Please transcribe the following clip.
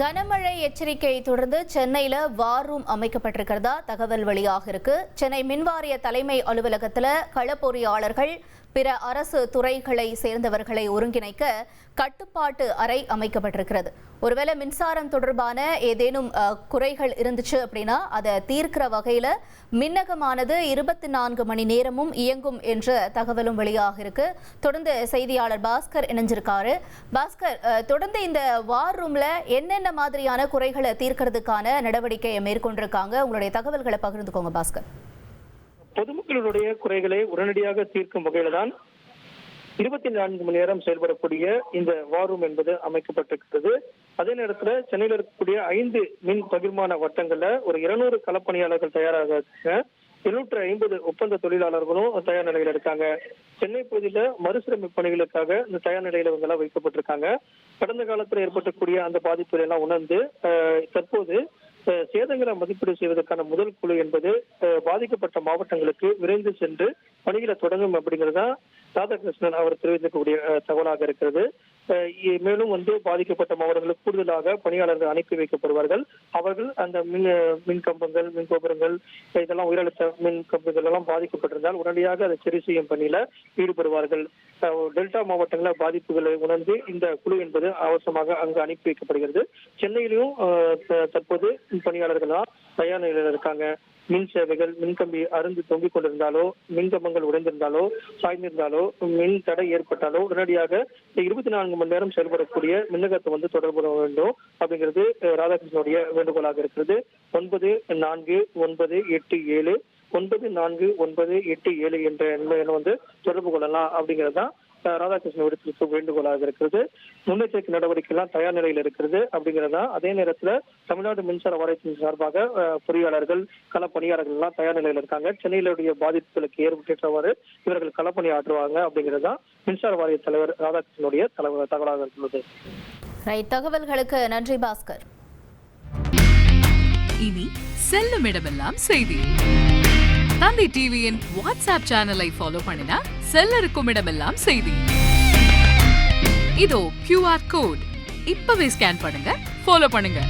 கனமழை எச்சரிக்கையை தொடர்ந்து சென்னையில் வார் ரூம் அமைக்கப்பட்டிருக்கிறதா தகவல் வெளியாக இருக்கு. சென்னை மின்வாரிய தலைமை அலுவலகத்தில் களப்பொறியாளர்கள் பிற அரசு துறைகளை சேர்ந்தவர்களை ஒருங்கிணைக்க கட்டுப்பாட்டு அறை அமைக்கப்பட்டிருக்கிறது. ஒருவேளை மின்சாரம் தொடர்பான ஏதேனும் குறைகள் இருந்துச்சு அப்படின்னா அதை தீர்க்கிற வகையில் மின்னகமானது இருபத்தி நான்கு மணி நேரமும் இயங்கும் என்ற தகவலும் வெளியாக இருக்கு. தொடர்ந்து செய்தியாளர் பாஸ்கர் இணைஞ்சிருக்காரு. பாஸ்கர் தொடர்ந்து இந்த வார் ரூம்ல என்னென்ன மாதிரியான குறைகளை தீர்க்கிறதுக்கான நடவடிக்கையை மேற்கொண்டிருக்காங்க? உங்களுடைய தகவல்களை பகிர்ந்துக்கோங்க பாஸ்கர். பொதுமக்களுடைய குறைகளை உடனடியாக தீர்க்கும் வகையில தான் இருபத்தி நான்கு மணி நேரம் செயல்படக்கூடிய இந்த வார் ரூம் என்பது அமைக்கப்பட்டிருக்கிறது. அதே நேரத்துல சென்னையில் இருக்கக்கூடிய ஐந்து மின் பகிர்மான வட்டங்கள்ல ஒரு இருநூறு களப்பணியாளர்கள் தயாராக இருக்காங்க எழுநூற்று ஐம்பது ஒப்பந்த தொழிலாளர்களும் தயார் நிலையில் இருக்காங்க. சென்னை பகுதியில மறுசீரமைப்பு பணிகளுக்காக இந்த தயார் நிலையில இவங்க எல்லாம் வைக்கப்பட்டிருக்காங்க. கடந்த காலத்துல ஏற்பட்டக்கூடிய அந்த பாதிப்புகளை எல்லாம் உணர்ந்து தற்போது சேதங்களை மதிப்பீடு செய்வதற்கான முதல் குழு என்பது அஹ், பாதிக்கப்பட்ட மாவட்டங்களுக்கு விரைந்து சென்று பணிகளை தொடங்கும் அப்படிங்கிறது தான் ராதாகிருஷ்ணன் அவர் தெரிவிக்கக்கூடிய தகவலாக இருக்கிறது. மேலும் வந்து பாதிக்கப்பட்ட மாவட்டங்களுக்கு கூடுதலாக பணியாளர்கள் அனுப்பி வைக்கப்படுவார்கள். அவர்கள் அந்த மின் மின் கம்பங்கள் மின் கோபுரங்கள் இதெல்லாம் உயரழுத்த மின் கம்பங்கள் எல்லாம் பாதிக்கப்பட்டிருந்தால் உடனடியாக அதை சரி செய்யும் பணியில ஈடுபடுவார்கள். டெல்டா மாவட்டங்களில் பாதிப்புகளை உணர்ந்து இந்த குழு என்பது அவசரமாக அங்கு அனுப்பி வைக்கப்படுகிறது. சென்னையிலும் த- தற்போது பணியாளர்கள் தான் தயார் நிலையில் இருக்காங்க. மின் சேவைகள் மின்கம்பி அருந்து தொங்கிக் கொண்டிருந்தாலோ மின்கம்பங்கள் உடைந்திருந்தாலோ சாய்ந்திருந்தாலோ மின் தடை ஏற்பட்டாலோ உடனடியாக இருபத்தி நான்கு மணி நேரம் செயல்படக்கூடிய மின்னகத்தை வந்து தொடர்பு வேண்டும். அப்படிங்கிறது ராதாகிருஷ்ணனுடைய வேண்டுகோளாக இருக்கிறது. ஒன்பது நான்கு ஒன்பது எட்டு ஏழு. ஒன்பது நான்கு ஒன்பது எட்டு ஏழு என்ற எண்ணை வந்து தொடர்பு கொள்ளலாம் அப்படிங்கிறது தான் ராதாகிருஷ்ணன் விடுத்திருக்க வேண்டுகோளாக இருக்கிறது. முன்னெச்சரிக்கை நடவடிக்கை எல்லாம் தயார் நிலையில் இருக்கிறது அப்படிங்கிறதா அதே நேரத்துல தமிழ்நாடு மின்சார வாரியத்தின் சார்பாக பொறியாளர்கள் கள பணியாளர்கள் எல்லாம் தயார் நிலையில் இருக்காங்க. சென்னையிலுடைய பாதிப்புகளுக்கு ஏற்பட்டவாறு இவர்கள் களப்பணி ஆற்றுவாங்க அப்படிங்கிறது தான் மின்சார வாரிய தலைவர் ராதாகிருஷ்ணனுடைய தகவ- தகவலாக இருக்கிறது. ரைட் தகவல்களுக்கு நன்றி பாஸ்கர். இனி செல்லும் இடமெல்லாம் செய்தி. தந்தை டிவியின் வாட்ஸ்அப் சேனலை ஃபாலோ பண்ணினா செல்ல இருக்கும் இடமெல்லாம் செய்தி. இதோ கியூஆர் கோட் இப்பவே ஸ்கேன் பண்ணுங்க. ஃபாலோ பண்ணுங்க.